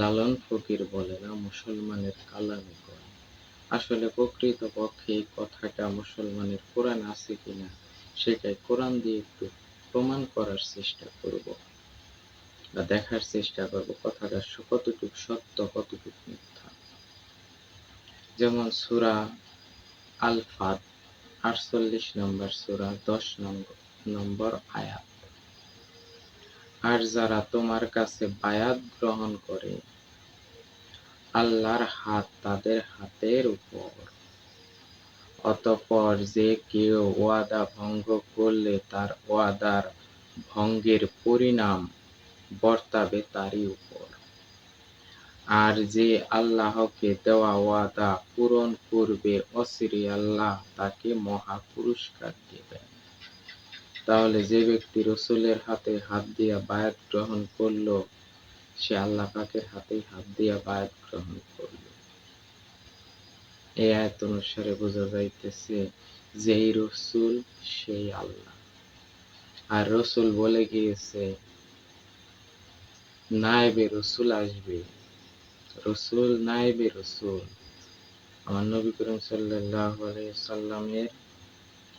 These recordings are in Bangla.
লালন ফকির বলে না, মুসলমানের কালামে আসলে প্রকৃত পক্ষে এই কথাটা মুসলমানের কোরআন আছে কিনা, সেটাই কোরআন দিয়ে একটু প্রমাণ করার চেষ্টা করব বা দেখার চেষ্টা করব কথাটা কতটুকু সত্য, কতটুকু মিথ্যা। যেমন সুরা আল ফাত আটচল্লিশ নম্বর সুরা, দশ নম্বর নম্বর আয়াত। আর যারা তোমার কাছে বায়াত গ্রহণ করে, আল্লাহর হাত তাদের হাতের উপর। অতঃপর যে কেউ ওয়াদা ভঙ্গ করলে তার ওয়াদার ভঙ্গের পরিণাম বর্তাবে তারই উপর। আর যে আল্লাহকে দেওয়া ওয়াদা পূরণ করবে, অচিরে আল্লাহ তাকে মহা পুরস্কার দেবেন। তাহলে যে ব্যক্তি রসুলের হাতে হাত দিয়া বায়াত গ্রহণ করল, সে আল্লাহ পাকের হাতেই হাত দিয়া বায়াত গ্রহণ করল। এই আয়াত অনুসারে বোঝা যাইতেছে যেই রসুল, সেই আল্লাহ। আর রসুল বলে গিয়েছে নাইবে রসুল আসবে। রসুল নাইবে রসুল। আমার নবী করিম সাল্লাহ সাল্লামের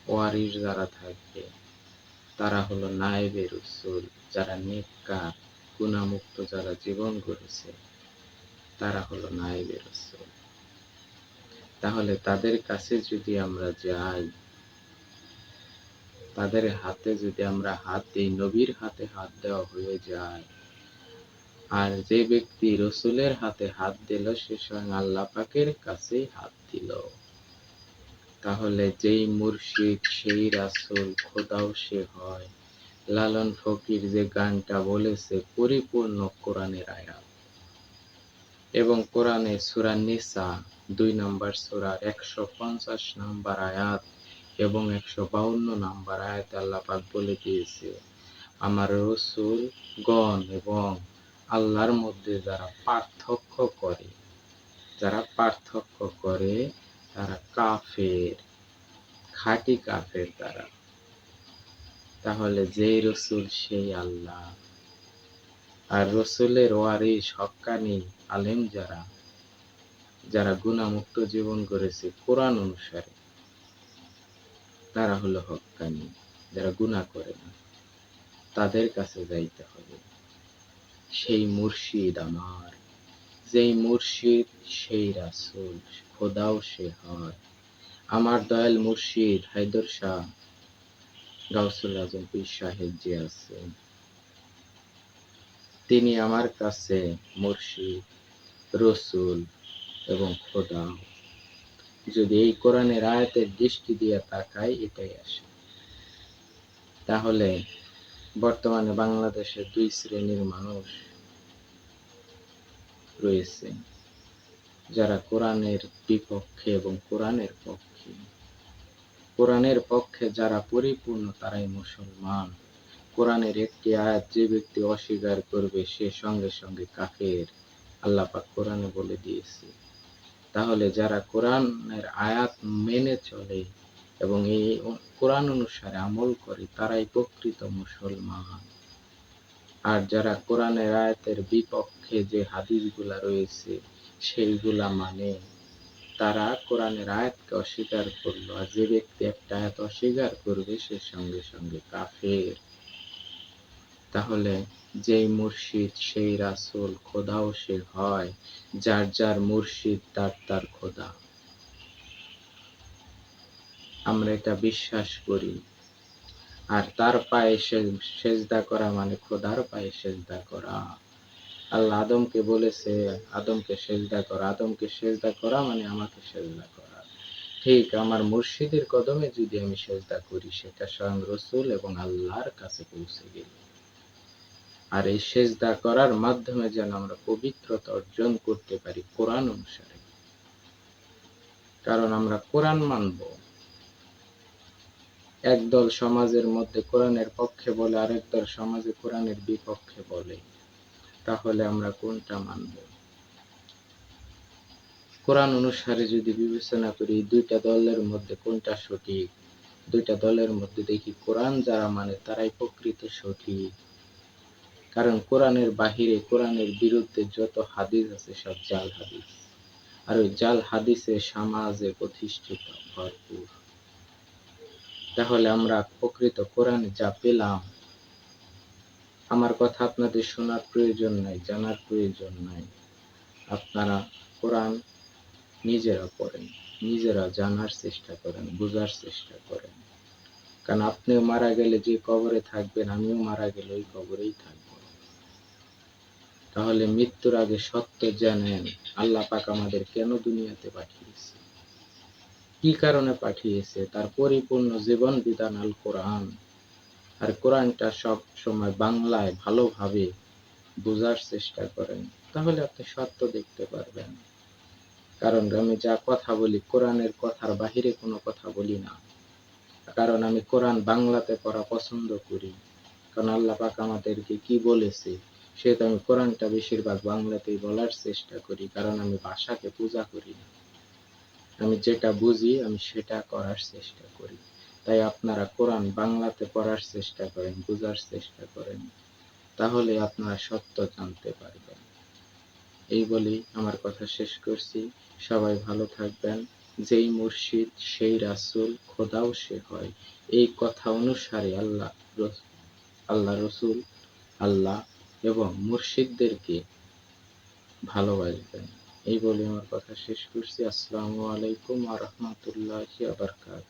ওয়ারিস যারা থাকবে। তারা হলো নায়েবে রসুল যারা নেককার গুণামুক্ত যারা জীবন গড়েছে, তারা হলো নায়েবে রসুল তাহলে তাদের কাছে যদি আমরা যাই, তাদের হাতে যদি আমরা হাত দিই, নবীর হাতে হাত দেওয়া হয়ে যায়। আর যে ব্যক্তি রসুলের হাতে হাত দিল, সে স্বয়ং আল্লাহ পাকের কাছেই হাত দিল। তাহলে যেই মুর্শিদ, সেই রাসুল, খোদাও সে হয়। লালন ফকির যে গানটা বলেছে, পরিপূর্ণ কোরআনের আয়াত। এবং কোরআনে সুরা নিসা, দুই নম্বর সুরার একশো পঞ্চাশ নম্বর আয়াত এবং একশো বাউন্ন নম্বর আয়াত আল্লাহ পাক বলে দিয়েছে, আমার রসুল গণ এবং আল্লাহর মধ্যে যারা পার্থক্য করে, যারা পার্থক্য করে তারা কাফের, খাঁটি কাফের তারা। তাহলে যেই রসুল, সেই আল্লাহ। আর রসুলের ওয়ারিস হক্কানি আলেম যারা যারা গুণামুক্ত জীবন করেছে কোরআন অনুসারে, তারা হলো হক্কানি, যারা গুণা করে না। তাদের কাছে যাইতে হবে। সেই মুর্শিদ আমার। যেই মুর্শিদ, সেই রাসুল, খোদাও সে হয় আমার দয়াল মুর্শিদ, হায়দর শাহ গাউসুল আজম পীর সাহেব যে আছেন তিনি আমার কাছে মুর্শিদ, রসুল এবং খোদা। যদি এই কোরআনের আয়াতের দৃষ্টি দিয়ে তাকাই, এটাই আসে। তাহলে বর্তমানে বাংলাদেশে দুই শ্রেণির মানুষ রয়েছে, যারা কোরআনের বিপক্ষে এবং কোরআনের পক্ষে। কোরআনের পক্ষে যারা পরিপূর্ণ, তারাই মুসলমান। কোরআনের একটি আয়াত, যে ব্যক্তি অস্বীকার করবে, সে সঙ্গে সঙ্গে কাফের। আল্লাহ পাক কোরআনে বলে দিয়েছে। তাহলে যারা কোরআনের আয়াত মেনে চলে এবং এই কোরআন অনুসারে আমল করে, তারাই প্রকৃত মুসলমান। আর যারা কোরআনের আয়াতের বিপক্ষে যে হাদিসগুলা রয়েছে, সেইগুলা মানে তারা কোরআনের আয়াতকে অস্বীকার করল আর যে ব্যক্তি একটা আয়াত অস্বীকার করবে, সে সঙ্গে সঙ্গে কাফের। তাহলে যেই মুর্শিদ, সেই রাসূল খোদাও সে হয়, যার যার মুর্শিদ তার তার খোদা। আমরা এটা বিশ্বাস করি। আর তার পায়ে সেজদা করা মানে খোদার পায়ে সেজদা করা। আল্লাহ আদমকে বলেছে, আদমকে সেজদা করা। আদমকে সেজদা করা মানে আমাকে সেজদা করা। ঠিক আমার মুর্শিদের কদমে যদি আমি সেজদা করি, সেটা স্বয়ং রসুল এবং আল্লাহর কাছে পৌঁছে গেল। আর এই সেজদা করার মাধ্যমে যেন আমরা পবিত্রতা অর্জন করতে পারি কোরআন অনুসারে। কারণ আমরা কোরআন মানব। একদল সমাজের মধ্যে কোরআনের পক্ষে বলে, আরেক দল সমাজে কোরআনের বিপক্ষে বলে। তাহলে আমরা কোনটা মানব? কোরআন অনুসারে যদি বিবেচনা করি দুইটা দলের মধ্যে কোনটা সঠিক? দুইটা দলের মধ্যে দেখি কোরআন যারা মানে তারাই প্রকৃত সঠিক। কারণ কোরআনের বাহিরে, কোরআনের বিরুদ্ধে যত হাদিস আছে, সব জাল হাদিস। আর ওই জাল হাদিসে সমাজে প্রতিষ্ঠিত ভরপুর। তাহলে আমরা প্রকৃত কোরআনে যা পেলাম, আমার কথা আপনাদের শোনার প্রয়োজন নাই, জানার প্রয়োজন নাই। আপনারা কোরআন নিজেরা পড়েন, নিজেরা জানার চেষ্টা করেন, বোঝার চেষ্টা করেন। কারণ আপনিও মারা গেলে যে কবরে থাকবেন, আমিও মারা গেলে ওই কবরেই থাকব। তাহলে মৃত্যুর আগে সত্য জানেন, আল্লাহ পাক আমাদের কেন দুনিয়াতে পাঠিয়েছে? কি কারণে পাঠিয়েছে? তার পরিপূর্ণ জীবন বিধান আল কোরআন। আর কোরআনটা সব সময় বাংলায় ভালোভাবে বোঝার চেষ্টা করেন। তাহলে আপনি সত্য দেখতে পারবেন। কারণ আমি যা কথা বলি কোরআনের কথার বাহিরে কোনো কথা বলি না। কারণ আমি কোরআন বাংলাতে পড়া পছন্দ করি। কারণ আল্লাহ পাক আমাদেরকে কি বলেছে, সেহেতু আমি কোরআনটা বেশিরভাগ বাংলাতেই বলার চেষ্টা করি। কারণ আমি ভাষাকে পূজা করি না। আমি যেটা বুঝি, আমি সেটা করার চেষ্টা করি। তাই আপনারা কোরআন বাংলাতে পড়ার চেষ্টা করেন, বোঝার চেষ্টা করেন। তাহলে আপনারা সত্য জানতে পারবেন। এই বলেই আমার কথা শেষ করছি। সবাই ভালো থাকবেন। যেই মুর্শিদ, সেই রাসুল, খোদাও সে হয়। এই কথা অনুসারে আল্লাহ আল্লাহ রসুল, আল্লাহ এবং মুর্শিদদেরকে ভালোবাসবেন। এই বলে আমার কথা শেষ করছি। আসসালামু আলাইকুম আ রহমতুল্লাহ আবরকাত